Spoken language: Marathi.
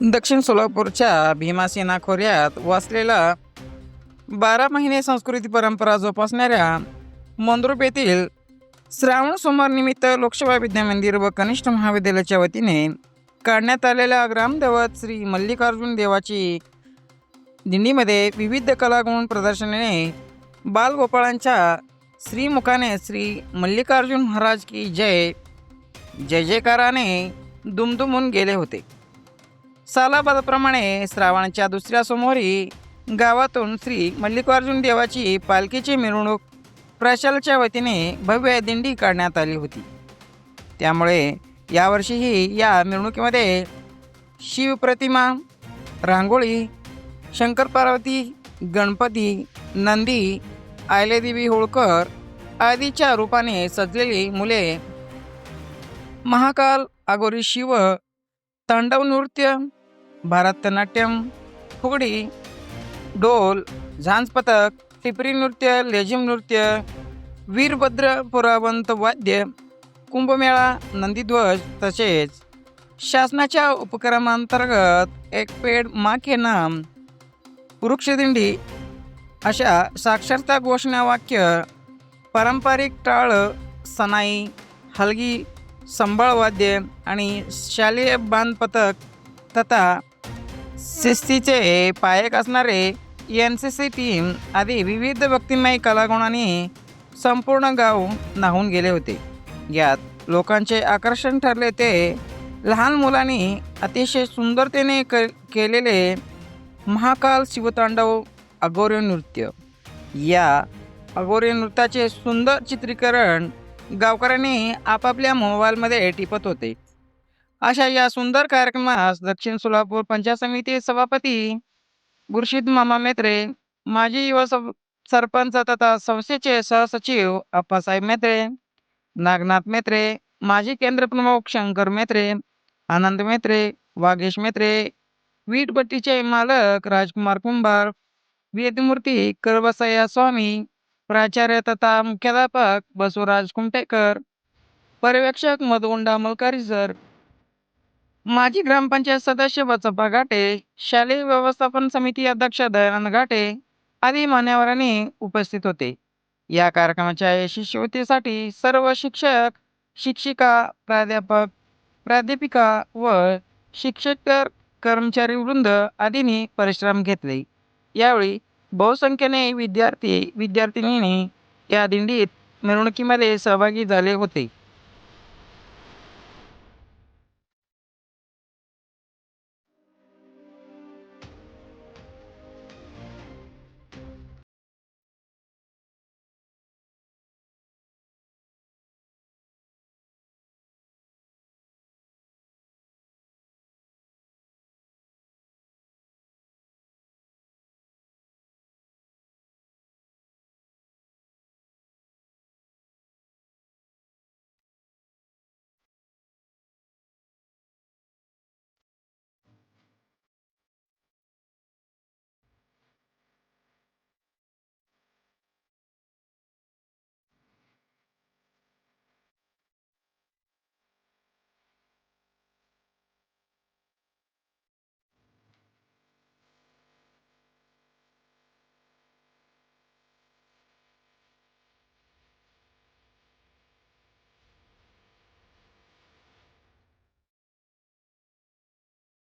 दक्षिण सोलापूरच्या भीमासेना खोऱ्यात वसलेला बारा महिने संस्कृती परंपरा जोपासणाऱ्या मंद्रुप येथील श्रावण सोमवार निमित्त लोकसेवा विद्या मंदिर व कनिष्ठ महाविद्यालयाच्या वतीने काढण्यात आलेल्या ग्रामदेवत श्री मल्लिकार्जुन देवाची दिंडीमध्ये विविध कलागुण प्रदर्शनाने बालगोपाळांच्या श्रीमुखाने श्री मल्लिकार्जुन महाराज की जय जय जयकाराने दुमदुमून गेले होते. सालाबादप्रमाणे श्रावणाच्या दुसऱ्या सोमवारी गावातून श्री मल्लिकार्जुन देवाची पालखीची मिरवणूक प्रशालच्या वतीने भव्य दिंडी काढण्यात आली होती. त्यामुळे यावर्षीही या मिरवणुकीमध्ये शिवप्रतिमा रांगोळी शंकर पार्वती गणपती नंदी आयलेदेवी होळकर आदीच्या रूपाने सजलेली मुले महाकाल आगोरी शिव तांडव नृत्य भरतनाट्यम फुगडी डोल झांज पथक टिपरी नृत्य लेझिम नृत्य वीरभद्र पुरावंत वाद्य कुंभमेळा नंदीध्वज तसेच शासनाच्या उपक्रमांतर्गत एक पेड मा के नाम वृक्षदिंडी अशा साक्षरता घोषणा वाक्य पारंपरिक टाळ सनाई हलगी संबळवाद्य आणि शालेय बांध पथक तथा शिस्तीचे पायक असणारे एन सी सी टीम आदी विविध व्यक्तिमय कलागुणांनी संपूर्ण गाव नाहून गेले होते. यात लोकांचे आकर्षण ठरले ते लहान मुलांनी अतिशय सुंदरतेने क केलेले महाकाल शिवतांडव अगोरे नृत्य. या अगोरे नृत्याचे सुंदर चित्रीकरण गावकऱ्यांनी आपापल्या मोबाईलमध्ये टिपत होते. अशा या सुंदर कार्यक्रमास दक्षिण सोलापूर पंचायत समिती सभापती गुरशीद मामा मेत्रे माजी युवा सरपंच तथा संस्थेचे सहसचिव अप्पासाहेब मेत्रे नागनाथ मेत्रे माजी केंद्र प्रमुख शंकर मेत्रे आनंद मेत्रे वागेश मेत्रे वीटभट्टीचे मालक राजकुमार कुंभार वेदमूर्ती करबसय्या स्वामी प्राचार्य तथा मुख्याध्यापक बसवराज कुंटेकर पर्यवेक्षक मधुगुंडा मलकारी सर माजी ग्रामपंचायत सदस्य बसप्पा घाटे शालेय व्यवस्थापन समिती अध्यक्ष दयानंद घाटे आदी मान्यवरांनी उपस्थित होते. या कार्यक्रमाच्या यशस्वीतेसाठी सर्व शिक्षक शिक्षिका प्राध्यापक प्राध्यापिका व शिक्षकेतर कर्मचारी वृंद आदींनी परिश्रम घेतले. यावेळी बहुसंख्येने विद्यार्थी विद्यार्थिनींनी या दिंडीत मिरवणुकीमध्ये सहभागी झाले होते.